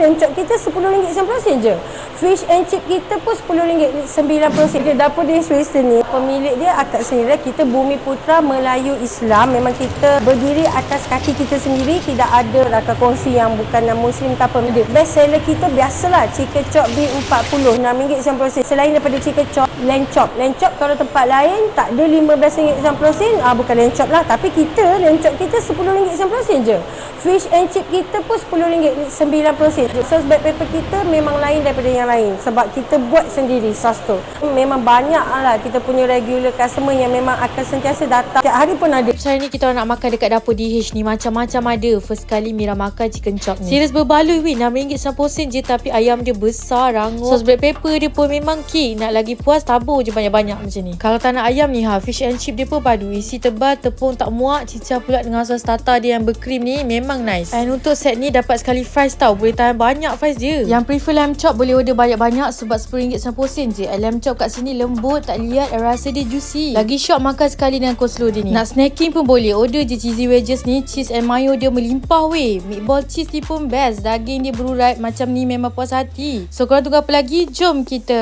lamb chop kita RM10.90 je. Fish and chip kita pun RM10.90. Dia dapur di Western ni, pemilik dia akak sendiri. Kita Bumi Putra Melayu Islam. Memang kita berdiri atas kaki kita sendiri. Tidak ada rakan kongsi yang bukan Muslim apa. Dia Best seller kita biasalah. Chicken chop B40, RM6.90. Selain daripada chicken chop, lamb chop. Chop kalau tempat lain tak ada RM15.90. Ah, bukan lamb chop lah. Tapi kita, lamb chop kita RM10.90 je. Fish and chip kita pun RM10.90. Sauce black pepper kita memang lain daripada yang lain. Sebab kita buat sendiri sauce tu. Memang banyak lah kita punya regular customer yang memang akan sentiasa datang. Setiap hari pun ada. Hari ni kita orang nak makan dekat dapur DH ni Macam-macam ada. First kali Mira makan chicken chop ni. Serius berbaloi weh. RM6.90 je Tapi ayam dia besar rangup. Sos black pepper dia pun memang king Nak lagi puas tabur je banyak-banyak macam ni. Kalau tak nak ayam ni ha Fish and chip dia pun padu. Isi tebal tepung tak muak Cicah pula dengan sos tartar dia yang berkrim ni Memang nice. And untuk set ni dapat sekali fries tau. Boleh tahan banyak fries dia Yang prefer lamb chop boleh order banyak-banyak Sebab RM10.90 je. And lamb chop kat sini lembut tak liat Rasa dia juicy. Lagi shock makan sekali dengan coleslaw dia ni. Nak snacking pun boleh. Order je cheesy wedges ni Cheese and mayo dia melimpah weh. Meatball cheese ni pun best. Daging dia berurat Macam ni memang puas hati. So korang tunggu apa lagi? Jom kita